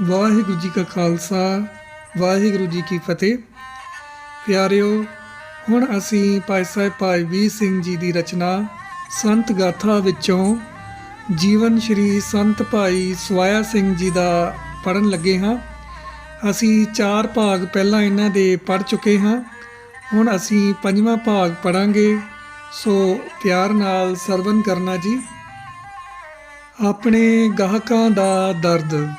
ਵਾਹਿਗੁਰੂ ਜੀ ਕਾ ਖਾਲਸਾ, ਵਾਹਿਗੁਰੂ ਜੀ ਕੀ ਫਤਿਹ। ਪਿਆਰਿਓ, ਹੁਣ ਅਸੀਂ ਭਾਈ ਸਾਹਿਬ ਭਾਈ ਵੀਰ ਸਿੰਘ ਜੀ ਦੀ ਰਚਨਾ ਸੰਤ ਗਾਥਾ ਵਿੱਚੋਂ ਜੀਵਨ ਸ਼੍ਰੀ ਸੰਤ ਭਾਈ ਸਵਾਇਆ ਸਿੰਘ ਜੀ ਦਾ ਪੜਨ ਲੱਗੇ ਹਾਂ। ਅਸੀਂ ਚਾਰ ਭਾਗ ਪਹਿਲਾਂ ਇਹਨਾਂ ਦੇ ਪੜ ਚੁੱਕੇ ਹਾਂ। ਹੁਣ ਅਸੀਂ ਪੰਜਵਾਂ ਭਾਗ ਪੜਾਂਗੇ ਸੋ ਪਿਆਰ ਨਾਲ ਸਰਵਨ ਕਰਨਾ ਜੀ। ਆਪਣੇ ਗਾਹਕਾਂ ਦਾ ਦਰਦ।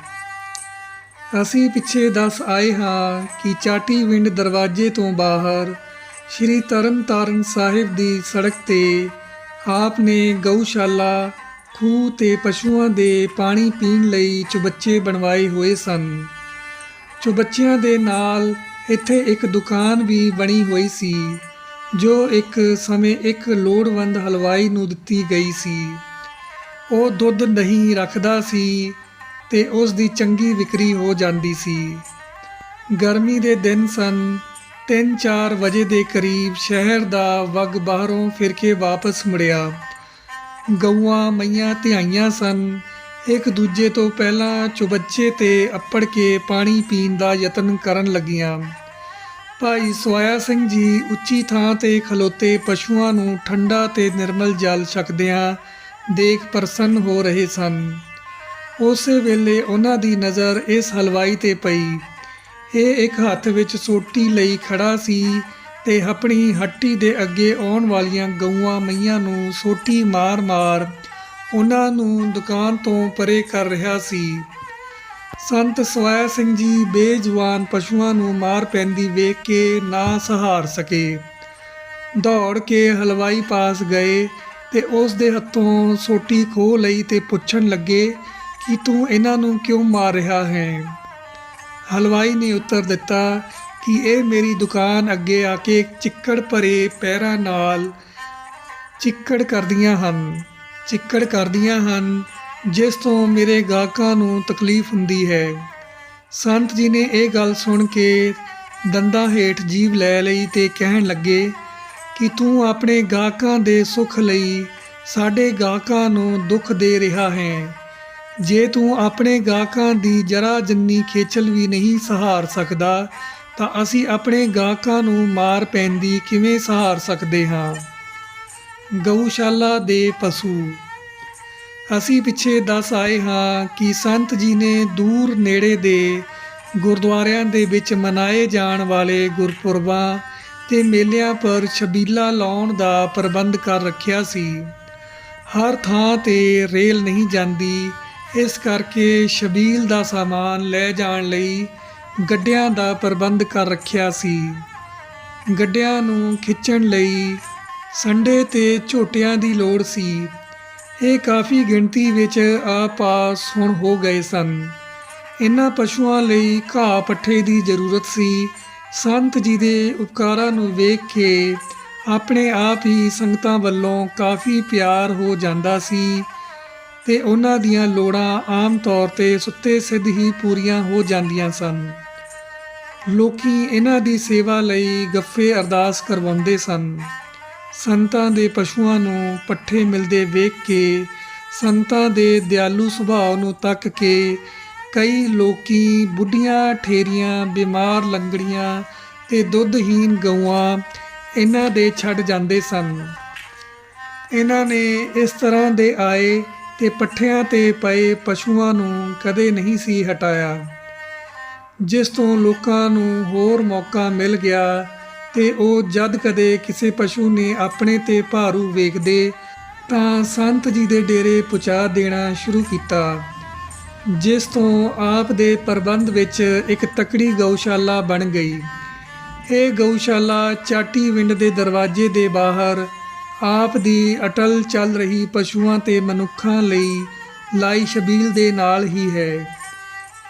ਅਸੀਂ ਪਿੱਛੇ ਦੱਸ ਆਏ ਹਾਂ ਕਿ ਚਾਟੀ ਵਿੰਡ ਦਰਵਾਜ਼ੇ ਤੋਂ ਬਾਹਰ ਸ਼੍ਰੀ ਤਰਨਤਾਰਨ ਸਾਹਿਬ ਦੀ ਸੜਕ ਤੇ ਆਪ ਨੇ ਗਊਸ਼ਾਲਾ, ਖੂਹ ਤੇ ਪਸ਼ੂਆਂ ਦੇ ਪਾਣੀ ਪੀਣ ਲਈ ਚੁਬੱਚੇ ਬਣਵਾਏ ਹੋਏ ਸਨ। ਚੁਬੱਚਿਆਂ ਦੇ ਨਾਲ ਇੱਥੇ ਇੱਕ ਦੁਕਾਨ ਵੀ ਬਣੀ ਹੋਈ ਸੀ, ਜੋ ਇੱਕ ਸਮੇਂ ਇੱਕ ਲੋੜਵੰਦ ਹਲਵਾਈ ਨੂੰ ਦਿੱਤੀ ਗਈ ਸੀ। ਉਹ ਦੁੱਧ ਨਹੀਂ ਰੱਖਦਾ ਸੀ ਤੇ ਉਸ ਦੀ ਚੰਗੀ ਵਿਕਰੀ ਹੋ ਜਾਂਦੀ ਸੀ। ਗਰਮੀ ਦੇ ਦਿਨ ਸਨ। 3-4 ਵਜੇ ਦੇ ਕਰੀਬ ਸ਼ਹਿਰ ਦਾ ਵਗ ਬਾਹਰੋਂ ਫਿਰ ਕੇ ਵਾਪਸ ਮੁੜਿਆ। ਗਊਆਂ, ਮਈਆਂ, ਧਿਆਈਆਂ ਸਨ। ਇੱਕ ਦੂਜੇ ਤੋਂ ਪਹਿਲਾਂ ਚੁਬੱਚੇ ਤੇ ਅੱਪੜ ਕੇ ਪਾਣੀ ਪੀਣ ਦਾ ਯਤਨ ਕਰਨ ਲੱਗੀਆਂ। ਭਾਈ ਸਵਾਇਆ ਸਿੰਘ ਜੀ ਉੱਚੀ ਥਾਂ ਤੇ ਖਲੋਤੇ ਪਸ਼ੂਆਂ ਨੂੰ ਠੰਡਾ ਤੇ ਨਿਰਮਲ ਜਲ ਛਕਦਿਆਂ ਦੇਖ ਪ੍ਰਸੰਨ ਹੋ ਰਹੇ ਸਨ। ਉਸੇ ਵੇਲੇ ਉਹਨਾਂ ਦੀ ਨਜ਼ਰ ਇਸ ਹਲਵਾਈ ਤੇ ਪਈ। ਇਹ ਇੱਕ ਹੱਥ ਵਿੱਚ ਸੋਟੀ ਲਈ ਖੜਾ ਸੀ ਤੇ ਆਪਣੀ ਹੱਟੀ ਦੇ ਅੱਗੇ ਆਉਣ ਵਾਲੀਆਂ ਗਊਆਂ ਮਈਆਂ ਨੂੰ ਸੋਟੀ ਮਾਰ-ਮਾਰ ਉਹਨਾਂ ਨੂੰ ਦੁਕਾਨ ਤੋਂ ਪਰੇ ਕਰ ਰਿਹਾ ਸੀ। ਸੰਤ ਸਵੈ ਸਿੰਘ ਜੀ ਬੇਜਵਾਨ ਪਸ਼ੂਆਂ ਨੂੰ ਮਾਰ ਪੈਂਦੀ ਵੇਖ ਕੇ ਨਾ ਸਹਾਰ ਸਕੇ। ਦੌੜ ਕੇ ਹਲਵਾਈ ਪਾਸ ਗਏ ਤੇ ਉਸ ਦੇ ਹੱਥੋਂ ਸੋਟੀ ਖੋਹ ਲਈ ਤੇ ਪੁੱਛਣ ਲੱਗੇ ਕਿ ਤੂੰ ਇਹਨਾਂ ਨੂੰ ਕਿਉਂ ਮਾਰ ਰਿਹਾ ਹੈ? ਹਲਵਾਈ ਨੇ ਉੱਤਰ ਦਿੱਤਾ ਕਿ ਇਹ ਮੇਰੀ ਦੁਕਾਨ ਅੱਗੇ ਆ ਕੇ ਚਿੱਕੜ ਭਰੇ ਪੈਰਾਂ ਨਾਲ ਚਿੱਕੜ ਕਰਦੀਆਂ ਹਨ, ਚਿੱਕੜ ਕਰਦੀਆਂ ਹਨ, ਜਿਸ ਤੋਂ ਮੇਰੇ ਗਾਹਕਾਂ ਨੂੰ ਤਕਲੀਫ ਹੁੰਦੀ ਹੈ। ਸੰਤ ਜੀ ਨੇ ਇਹ ਗੱਲ ਸੁਣ ਕੇ ਦੰਦਾਂ ਹੇਠ ਜੀਵ ਲੈ ਲਈ ਤੇ ਕਹਿਣ ਲੱਗੇ ਕਿ ਤੂੰ ਆਪਣੇ ਗਾਹਕਾਂ ਦੇ ਸੁੱਖ ਲਈ ਸਾਡੇ ਗਾਹਕਾਂ ਨੂੰ ਦੁੱਖ ਦੇ ਰਿਹਾ ਹੈ। ਜੇ ਤੂੰ ਆਪਣੇ ਗਾਹਕਾਂ ਦੀ ਜਰਾ ਜੰਨੀ ਖੇਚਲ ਵੀ ਨਹੀਂ ਸਹਾਰ ਸਕਦਾ, ਤਾਂ ਅਸੀਂ ਆਪਣੇ ਗਾਹਕਾਂ ਨੂੰ ਮਾਰ ਪੈਂਦੀ ਕਿਵੇਂ ਸਹਾਰ ਸਕਦੇ ਹਾਂ? ਗਊਸ਼ਾਲਾ ਦੇ ਪਸ਼ੂ। ਅਸੀਂ ਪਿੱਛੇ ਦੱਸ ਆਏ ਹਾਂ ਕਿ ਸੰਤ ਜੀ ਨੇ ਦੂਰ ਨੇੜੇ ਦੇ ਗੁਰਦੁਆਰਿਆਂ ਦੇ ਵਿੱਚ ਮਨਾਏ ਜਾਣ ਵਾਲੇ ਗੁਰਪੁਰਬਾਂ ਤੇ ਮੇਲਿਆਂ ਪਰ ਛਬੀਲਾ ਲਾਉਣ ਦਾ ਪ੍ਰਬੰਧ ਕਰ ਰੱਖਿਆ ਸੀ। ਹਰ ਥਾਂ ਤੇ ਰੇਲ ਨਹੀਂ ਜਾਂਦੀ ਇਸ ਕਰਕੇ ਸ਼ਬੀਲ ਦਾ ਸਾਮਾਨ ਲੈ ਜਾਣ ਲਈ ਗੱਡਿਆਂ ਦਾ ਪ੍ਰਬੰਧ ਕਰ ਰੱਖਿਆ ਸੀ। ਗੱਡਿਆਂ ਨੂੰ ਖਿੱਚਣ ਲਈ ਸੰਡੇ ਤੇ ਝੋਟਿਆਂ ਦੀ ਲੋੜ ਸੀ। ਇਹ ਕਾਫੀ ਗਿਣਤੀ ਵਿੱਚ ਆਪਾਸ ਹੁਣ ਹੋ ਗਏ ਸਨ। ਇਹਨਾਂ ਪਸ਼ੂਆਂ ਲਈ ਘਾਹ ਪੱਠੇ ਦੀ ਜ਼ਰੂਰਤ ਸੀ। ਸੰਤ ਜੀ ਦੇ ਉਪਕਾਰਾਂ ਨੂੰ ਵੇਖ ਕੇ ਆਪਣੇ ਆਪ ਹੀ ਸੰਗਤਾਂ ਵੱਲੋਂ ਕਾਫੀ ਪਿਆਰ ਹੋ ਜਾਂਦਾ ਸੀ। ਤੇ ਉਹਨਾਂ ਦੀਆਂ ਲੋੜਾਂ ਆਮ ਤੌਰ ਤੇ ਸੁੱਤੇ ਸਿੱਧ ਹੀ ਪੂਰੀਆਂ ਹੋ ਜਾਂਦੀਆਂ ਸਨ। ਲੋਕੀ ਇਹਨਾਂ ਦੀ ਸੇਵਾ ਲਈ ਗੱਫੇ ਅਰਦਾਸ ਕਰਵਾਉਂਦੇ ਸਨ। ਸੰਤਾਂ ਦੇ ਪਸ਼ੂਆਂ ਨੂੰ ਪੱਠੇ ਮਿਲਦੇ ਵੇਖ ਕੇ, ਸੰਤਾਂ ਦੇ ਦਿਆਲੂ ਸੁਭਾਅ ਨੂੰ ਤੱਕ ਕੇ ਕਈ ਲੋਕੀ ਬੁੱਢੀਆਂ ਠੇਰੀਆਂ, ਬਿਮਾਰ ਲੰਗੜੀਆਂ ਤੇ ਦੁੱਧਹੀਨ ਗਊਆਂ ਇਹਨਾਂ ਦੇ ਛੱਡ ਜਾਂਦੇ ਸਨ। ਇਹਨਾਂ ਨੇ ਇਸ ਤਰ੍ਹਾਂ ਦੇ ਆਏ ਤੇ ਪੱਠਿਆਂ ਤੇ ਪਏ ਪਸ਼ੂਆਂ ਨੂੰ ਕਦੇ ਨਹੀਂ ਸੀ ਹਟਾਇਆ। ਜਿਸ ਤੋਂ ਲੋਕਾਂ ਨੂੰ ਹੋਰ ਮੌਕਾ ਮਿਲ ਗਿਆ ਤੇ ਉਹ ਜਦ ਕਦੇ ਕਿਸੇ ਪਸ਼ੂ ਨੇ ਆਪਣੇ ਤੇ ਭਾਰੂ ਵੇਖਦੇ, ਤਾਂ ਸੰਤ ਜੀ ਦੇ ਡੇਰੇ ਪਹੁੰਚਾ ਦੇਣਾ ਸ਼ੁਰੂ ਕੀਤਾ। ਜਿਸ ਤੋਂ ਆਪ ਦੇ ਪ੍ਰਬੰਧ ਵਿੱਚ ਇੱਕ ਤਕੜੀ ਗਊਸ਼ਾਲਾ ਬਣ ਗਈ। ਇਹ ਗਊਸ਼ਾਲਾ ਚਾਟੀ ਵਿੰਡ ਦੇ ਦਰਵਾਜ਼ੇ ਦੇ ਬਾਹਰ ਆਪ ਦੀ ਅਟਲ ਚੱਲ ਰਹੀ ਪਸ਼ੂਆਂ ਤੇ ਮਨੁੱਖਾਂ ਲਈ ਲਾਈ ਸ਼ਬੀਲ ਦੇ ਨਾਲ ਹੀ ਹੈ।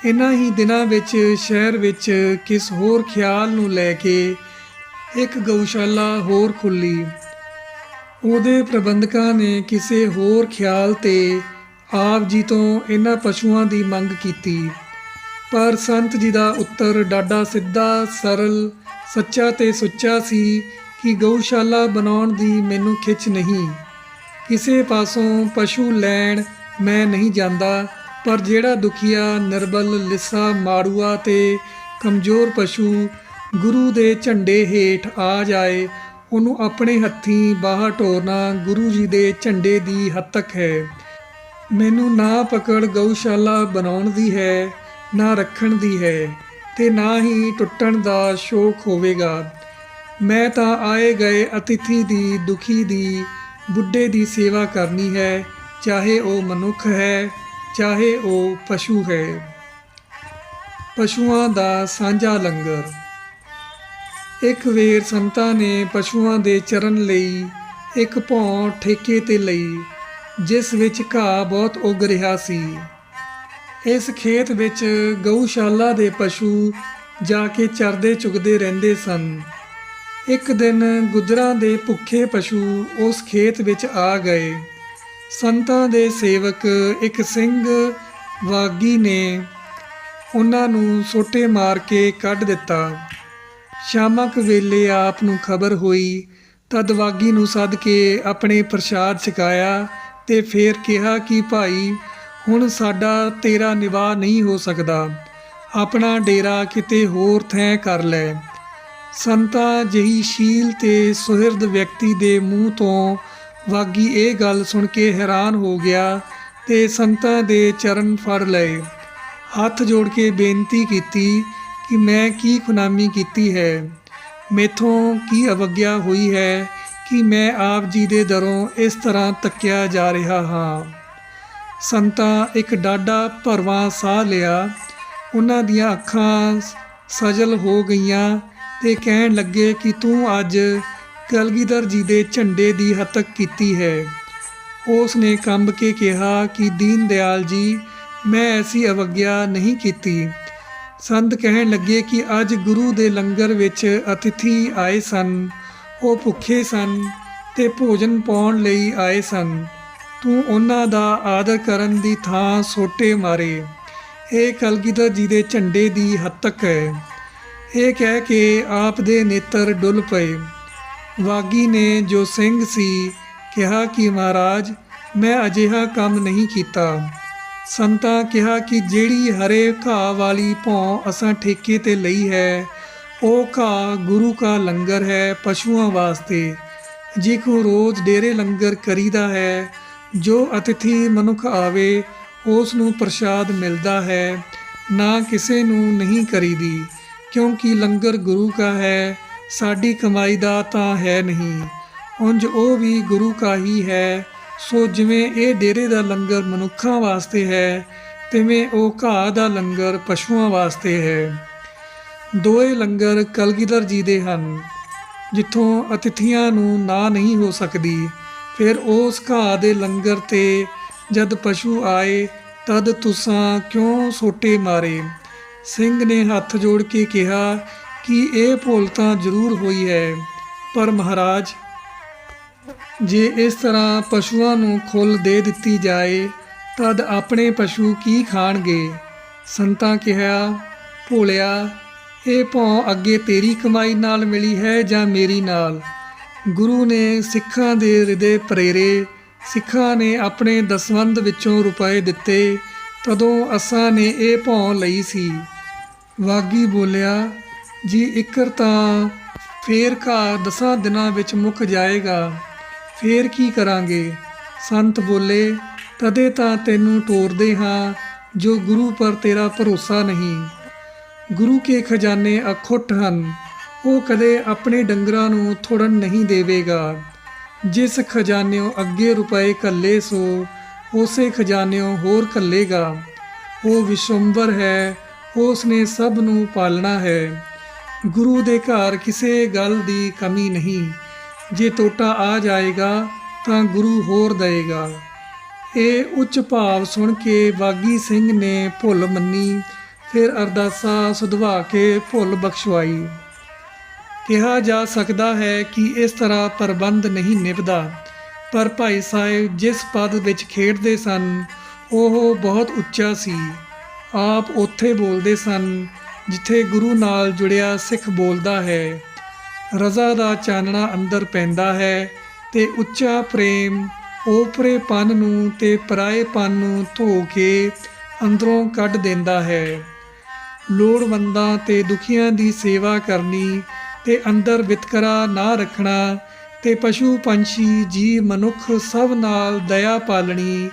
ਇਨ੍ਹਾਂ ਹੀ ਦਿਨਾਂ ਵਿੱਚ, ਸ਼ਹਿਰ ਵਿੱਚ ਕਿਸ ਹੋਰ ਖਿਆਲ ਨੂੰ ਲੈ ਕੇ ਇੱਕ ਗਊਸ਼ਾਲਾ ਹੋਰ ਖੁੱਲੀ। ਉਹਦੇ ਪ੍ਰਬੰਧਕਾਂ ਨੇ ਕਿਸੇ ਹੋਰ ਖਿਆਲ ਤੇ ਆਪ ਜੀ ਤੋਂ ਇਹਨਾਂ ਪਸ਼ੂਆਂ ਦੀ ਮੰਗ ਕੀਤੀ। ਪਰ ਸੰਤ ਜੀ ਦਾ ਉੱਤਰ ਡਾਡਾ ਸਿੱਧਾ, ਸਰਲ, ਸੱਚਾ ਤੇ ਸੁੱਚਾ ਸੀ ਕਿ ਗਊਸ਼ਾਲਾ ਬਣਾਉਣ ਦੀ ਮੈਨੂੰ ਖਿੱਚ ਨਹੀਂ। ਕਿਸੇ ਪਾਸੋਂ ਪਸ਼ੂ ਲੈਣ ਮੈਂ ਨਹੀਂ ਜਾਂਦਾ, ਪਰ ਜਿਹੜਾ ਦੁਖੀਆ ਨਿਰਬਲ ਲਿੱਸਾ ਮਾੜੂਆ ਤੇ ਕਮਜ਼ੋਰ ਪਸ਼ੂ ਗੁਰੂ ਦੇ ਝੰਡੇ ਹੇਠ ਆ ਜਾਏ, ਉਹਨੂੰ ਆਪਣੇ ਹੱਥੀਂ ਬਾਹਰ ਟੋਰਨਾ ਗੁਰੂ ਜੀ ਦੇ ਝੰਡੇ ਦੀ ਹੱਦ ਹੈ। ਮੈਨੂੰ ਨਾ ਪਕੜ ਗਊਸ਼ਾਲਾ ਬਣਾਉਣ ਦੀ ਹੈ, ਨਾ ਰੱਖਣ ਦੀ ਹੈ, ਤੇ ਨਾ ਹੀ ਟੁੱਟਣ ਦਾ ਸ਼ੌਕ ਹੋਵੇਗਾ। ਮੈਂ ਤਾਂ ਆਏ ਗਏ ਅਤਿਥੀ ਦੀ, ਦੁਖੀ ਦੀ, ਬੁੱਢੇ ਦੀ ਸੇਵਾ ਕਰਨੀ ਹੈ, ਚਾਹੇ ਉਹ ਮਨੁੱਖ ਹੈ, ਚਾਹੇ ਉਹ ਪਸ਼ੂ ਹੈ। ਪਸ਼ੂਆਂ ਦਾ ਸਾਂਝਾ ਲੰਗਰ। ਇੱਕ ਵੇਰ ਸੰਤਾਂ ਨੇ ਪਸ਼ੂਆਂ ਦੇ ਚਰਨ ਲਈ ਇੱਕ ਭੌਂ ਠੇਕੇ ਤੇ ਲਈ, ਜਿਸ ਵਿੱਚ ਘਾਹ ਬਹੁਤ ਉੱਗ ਰਿਹਾ ਸੀ। ਇਸ ਖੇਤ ਵਿੱਚ ਗਊਸ਼ਾਲਾ ਦੇ ਪਸ਼ੂ ਜਾ ਕੇ ਚਰਦੇ ਚੁਗਦੇ ਰਹਿੰਦੇ ਸਨ। ਇੱਕ ਦਿਨ ਗੁਜਰਾਂ ਦੇ ਭੁੱਖੇ ਪਸ਼ੂ ਉਸ ਖੇਤ ਵਿੱਚ ਆ ਗਏ। ਸੰਤਾਂ ਦੇ ਸੇਵਕ ਇੱਕ ਸਿੰਘ ਵਾਗੀ ਨੇ ਉਹਨਾਂ ਨੂੰ ਸੋਟੇ ਮਾਰ ਕੇ ਕੱਢ ਦਿੱਤਾ। ਸ਼ਾਮਕ ਵੇਲੇ ਆਪ ਨੂੰ ਖਬਰ ਹੋਈ, ਤਦ ਵਾਗੀ ਨੂੰ ਸੱਦ ਕੇ ਆਪਣੇ ਪ੍ਰਸ਼ਾਦ ਛਕਾਇਆ ਤੇ ਫੇਰ ਕਿਹਾ ਕਿ ਭਾਈ, ਹੁਣ ਸਾਡਾ ਤੇਰਾ ਨਿਵਾਹ ਨਹੀਂ ਹੋ ਸਕਦਾ। ਆਪਣਾ ਡੇਰਾ ਕਿਤੇ ਹੋਰ ਥੈਂ ਕਰ ਲੈ। ਸੰਤਾ ਜਹੀ ਸ਼ੀਲ ਤੇ ਸੁਹਿਰਦ ਵਿਅਕਤੀ ਦੇ ਮੂੰਹ ਤੋਂ ਵਾਗੀ ਇਹ ਗੱਲ ਸੁਣ ਕੇ ਹੈਰਾਨ ਹੋ ਗਿਆ ਤੇ ਸੰਤਾਂ ਦੇ ਚਰਨ ਫੜ ਲਏ। ਹੱਥ ਜੋੜ ਕੇ ਬੇਨਤੀ ਕੀਤੀ ਕਿ ਮੈਂ ਕੀ ਖੁਨਾਮੀ ਕੀਤੀ ਹੈ? ਮੇਥੋਂ ਕੀ ਅਵਗਿਆ ਹੋਈ ਹੈ ਕਿ ਮੈਂ ਆਪ ਜੀ ਦੇ ਦਰੋਂ ਇਸ ਤਰ੍ਹਾਂ ਤੱਕਿਆ ਜਾ ਰਿਹਾ ਹਾਂ? ਸੰਤਾ ਇੱਕ ਡਾਡਾ ਭਰਵਾਂ ਸਾਹ ਲਿਆ। ਉਹਨਾਂ ਦੀਆਂ ਅੱਖਾਂ ਸਜਲ ਹੋ ਗਈਆਂ ਤੇ ਕਹਿਣ ਲੱਗੇ ਕਿ ਤੂੰ ਅੱਜ ਕਲਗੀਧਰ ਜੀ ਦੇ ਝੰਡੇ ਦੀ ਹੱਤਕ ਕੀਤੀ ਹੈ। ਉਸ ਨੇ ਕੰਬ ਕੇ ਕਿਹਾ ਕਿ, ਦੀਨ ਦਿਆਲ ਜੀ, ਮੈਂ ਐਸੀ ਅਵਗਿਆ ਨਹੀਂ ਕੀਤੀ ਸੰਤ ਕਹਿਣ ਲੱਗੇ ਕਿ, ਅੱਜ ਗੁਰੂ ਦੇ ਲੰਗਰ ਵਿੱਚ ਅਤਿਥੀ ਆਏ ਸਨ। ਉਹ ਭੁੱਖੇ ਸਨ ਤੇ ਭੋਜਨ ਪਾਉਣ ਲਈ ਆਏ ਸਨ। ਤੂੰ ਉਹਨਾਂ ਦਾ ਆਦਰ ਕਰਨ ਦੀ ਥਾਂ ਸੋਟੇ ਮਾਰੇ। ਇਹ ਕਲਗੀਧਰ ਜੀ ਦੇ ਝੰਡੇ ਦੀ ਹੱਦ ਹੈ। ਇਹ ਕਹਿ ਕੇ ਆਪ ਦੇ ਨੇਤਰ ਡੁੱਲ ਪਏ। ਵਾਗੀ ਨੇ ਜੋ ਸਿੰਘ ਸੀ, ਕਿਹਾ ਕਿ ਮਹਾਰਾਜ, ਮੈਂ ਅਜਿਹਾ ਕੰਮ ਨਹੀਂ ਕੀਤਾ। ਸੰਤਾਂ ਕਿਹਾ ਕਿ ਜਿਹੜੀ ਹਰੇ ਘਾਹ ਵਾਲੀ ਭੌਂ ਅਸਾਂ ਠੇਕੇ ਤੇ ਲਈ ਹੈ, ਉਹ ਘਾਹ ਗੁਰੂ ਕਾ ਲੰਗਰ ਹੈ ਪਸ਼ੂਆਂ ਵਾਸਤੇ। ਜੇ ਕੋ ਰੋਜ਼ ਡੇਰੇ ਲੰਗਰ ਕਰੀਦਾ ਹੈ, ਜੋ ਅਤਿਥੀ ਮਨੁੱਖ ਆਵੇ, ਉਸ ਨੂੰ ਪ੍ਰਸ਼ਾਦ ਮਿਲਦਾ ਹੈ, ਨਾ ਕਿਸੇ ਨੂੰ ਨਹੀਂ ਕਰੀਦੀ। ਕਿਉਂਕਿ ਲੰਗਰ ਗੁਰੂ ਕਾ ਹੈ, ਸਾਡੀ ਕਮਾਈ ਦਾ ਤਾਂ ਹੈ ਨਹੀਂ। ਉਂਝ ਉਹ ਵੀ ਗੁਰੂ ਕਾ ਹੀ ਹੈ। ਸੋ ਜਿਵੇਂ ਇਹ ਡੇਰੇ ਦਾ ਲੰਗਰ ਮਨੁੱਖਾਂ ਵਾਸਤੇ ਹੈ, ਤਿਵੇਂ ਉਹ ਘਾਹ ਦਾ ਲੰਗਰ ਪਸ਼ੂਆਂ ਵਾਸਤੇ ਹੈ। ਦੋਏ ਲੰਗਰ ਕਲਗੀਧਰ ਜੀ ਦੇ ਹਨ। ਜਿੱਥੋਂ ਅਤਿਥੀਆਂ ਨੂੰ ਨਾ ਨਹੀਂ ਹੋ ਸਕਦੀ, ਫਿਰ ਉਸ ਘਾਹ ਦੇ ਲੰਗਰ ਤੇ ਜਦ ਪਸ਼ੂ ਆਏ, ਤਦ ਤੁਸਾਂ ਕਿਉਂ ਸੋਟੇ ਮਾਰੇ? ਸਿੰਘ ਨੇ ਹੱਥ ਜੋੜ ਕੇ ਕਿਹਾ ਕਿ ਇਹ ਭੁੱਲ ਤਾਂ ਜ਼ਰੂਰ ਹੋਈ ਹੈ, ਪਰ ਮਹਾਰਾਜ, ਜੇ ਇਸ ਤਰ੍ਹਾਂ ਪਸ਼ੂਆਂ ਨੂੰ ਖੁੱਲ ਦੇ ਦਿੱਤੀ ਜਾਏ, ਤਦ ਆਪਣੇ ਪਸ਼ੂ ਕੀ ਖਾਣਗੇ? ਸੰਤਾਂ ਕਿਹਾ, ਭੋਲਿਆ, ਇਹ ਭੌਂ ਅੱਗੇ ਤੇਰੀ ਕਮਾਈ ਨਾਲ ਮਿਲੀ ਹੈ ਜਾਂ ਮੇਰੀ ਨਾਲ? ਗੁਰੂ ਨੇ ਸਿੱਖਾਂ ਦੇ ਹਿਰਦੇ ਪ੍ਰੇਰੇ, ਸਿੱਖਾਂ ਨੇ ਆਪਣੇ ਦਸਵੰਧ ਵਿੱਚੋਂ ਰੁਪਏ ਦਿੱਤੇ, ਤਦੋਂ ਅਸਾਂ ਨੇ ਇਹ ਭੌਂ ਲਈ ਸੀ। ਵਾਗੀ ਬੋਲਿਆ, ਜੀ ਇੱਕਰ ਤਾਂ ਫੇਰ ਘਾਹ ਦਸਾਂ ਦਿਨਾਂ ਵਿੱਚ ਮੁੱਕ ਜਾਏਗਾ, ਫੇਰ ਕੀ ਕਰਾਂਗੇ? ਸੰਤ ਬੋਲੇ, ਤਦੇ ਤਾਂ ਤੈਨੂੰ ਟੋਰਦੇ ਹਾਂ, ਜੋ ਗੁਰੂ ਪਰ ਤੇਰਾ ਭਰੋਸਾ ਨਹੀਂ। ਗੁਰੂ ਕੇ ਖਜ਼ਾਨੇ ਅਖੁੱਟ ਹਨ, ਉਹ ਕਦੇ ਆਪਣੇ ਡੰਗਰਾਂ ਨੂੰ ਥੋੜਨ ਨਹੀਂ ਦੇਵੇਗਾ। ਜਿਸ ਖਜ਼ਾਨਿਓ ਅੱਗੇ ਰੁਪਏ ਕੱਲੇ ਸੋ, ਉਸੇ ਖਜ਼ਾਨਿਓ ਹੋਰ ਕੱਲੇਗਾ ਉਹ ਵਿਸ਼ਵੰਬਰ ਹੈ ਉਸ ਨੇ ਸਭ ਨੂੰ ਪਾਲਣਾ ਹੈ। ਗੁਰੂ ਦੇ ਘਰ ਕਿਸੇ ਗੱਲ ਦੀ ਕਮੀ ਨਹੀਂ। ਜੇ ਟੋਟਾ ਆ ਜਾਏਗਾ ਤਾਂ ਗੁਰੂ ਹੋਰ ਦਏਗਾ। ਇਹ ਉੱਚ ਭਾਵ ਸੁਣ ਕੇ ਬਾਗੀ ਸਿੰਘ ਨੇ ਭੁੱਲ ਮੰਨੀ, ਫਿਰ ਅਰਦਾਸਾ ਸੁਧਵਾ ਕੇ ਭੁੱਲ ਬਖਸ਼ਵਾਈ। ਕਿਹਾ ਜਾ ਸਕਦਾ ਹੈ ਕਿ ਇਸ ਤਰ੍ਹਾਂ ਪ੍ਰਬੰਧ ਨਹੀਂ ਨਿਭਦਾ, ਪਰ ਭਾਈ ਸਾਹਿਬ ਜਿਸ ਪਦ ਵਿੱਚ ਖੇਡਦੇ ਸਨ, ਉਹ ਬਹੁਤ ਉੱਚਾ ਸੀ। ਆਪ ਉੱਥੇ ਬੋਲਦੇ ਸਨ, ਜਿੱਥੇ ਗੁਰੂ ਨਾਲ ਜੁੜਿਆ ਸਿੱਖ ਬੋਲਦਾ ਹੈ। ਰਜ਼ਾ ਦਾ ਚਾਨਣਾ ਅੰਦਰ ਪੈਂਦਾ ਹੈ ਤੇ ਉੱਚਾ ਪ੍ਰੇਮ ਓਪਰੇ ਪਨ ਨੂੰ ਤੇ ਪਰਾਏ ਪਨ ਨੂੰ ਧੋ ਕੇ ਅੰਦਰੋਂ ਕੱਢ ਦਿੰਦਾ ਹੈ। ਲੋੜਵੰਦਾਂ ਤੇ ਦੁਖੀਆਂ ਦੀ ਸੇਵਾ ਕਰਨੀ ਤੇ ਅੰਦਰ ਵਿਤਕਰਾ ਨਾ ਰੱਖਣਾ ਤੇ ਪਸ਼ੂ ਪੰਛੀ, ਜੀਵ ਮਨੁੱਖ ਸਭ ਨਾਲ ਦਇਆ ਪਾਲਣੀ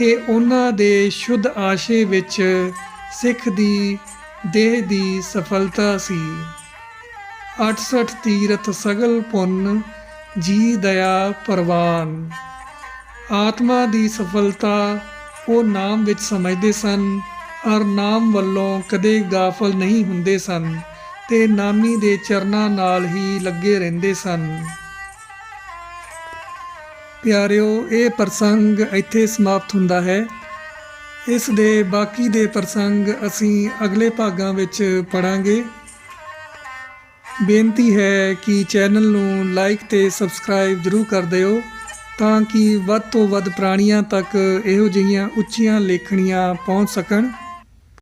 ਇਹ ਉਹਨਾਂ ਦੇ ਸ਼ੁੱਧ ਆਸ਼ੇ ਵਿੱਚ ਸਿੱਖ ਦੀ, ਦੇਹ ਦੀ ਸਫਲਤਾ ਸੀ। 68 ਤੀਰਥ ਸਗਲ ਪੁੰਨ, ਜੀ ਦਇਆ ਪ੍ਰਵਾਨ। ਆਤਮਾ ਦੀ ਸਫਲਤਾ ਉਹ ਨਾਮ ਵਿੱਚ ਸਮਝਦੇ ਸਨ ਔਰ ਨਾਮ ਵੱਲੋਂ ਕਦੇ ਗਾਫਲ ਨਹੀਂ ਹੁੰਦੇ ਸਨ ਤੇ ਨਾਮੀ ਦੇ ਚਰਨਾਂ ਨਾਲ ਹੀ ਲੱਗੇ ਰਹਿੰਦੇ ਸਨ। ਪਿਆਰਿਓ, ਇਹ ਪ੍ਰਸੰਗ ਇੱਥੇ ਸਮਾਪਤ ਹੁੰਦਾ ਹੈ। ਇਸ ਦੇ ਬਾਕੀ ਦੇ ਪ੍ਰਸੰਗ ਅਸੀਂ ਅਗਲੇ ਭਾਗਾਂ ਵਿੱਚ ਪੜਾਂਗੇ ਬੇਨਤੀ ਹੈ ਕਿ ਚੈਨਲ ਨੂੰ ਲਾਈਕ ਤੇ ਸਬਸਕ੍ਰਾਈਬ ਜ਼ਰੂਰ ਕਰ ਦਿਓ ਤਾਂ ਕਿ ਵੱਧ ਤੋਂ ਵੱਧ ਪ੍ਰਾਣੀਆਂ ਤੱਕ ਇਹੋ ਜਿਹੀਆਂ ਉੱਚੀਆਂ ਲੇਖਣੀਆਂ ਪਹੁੰਚ ਸਕਣ।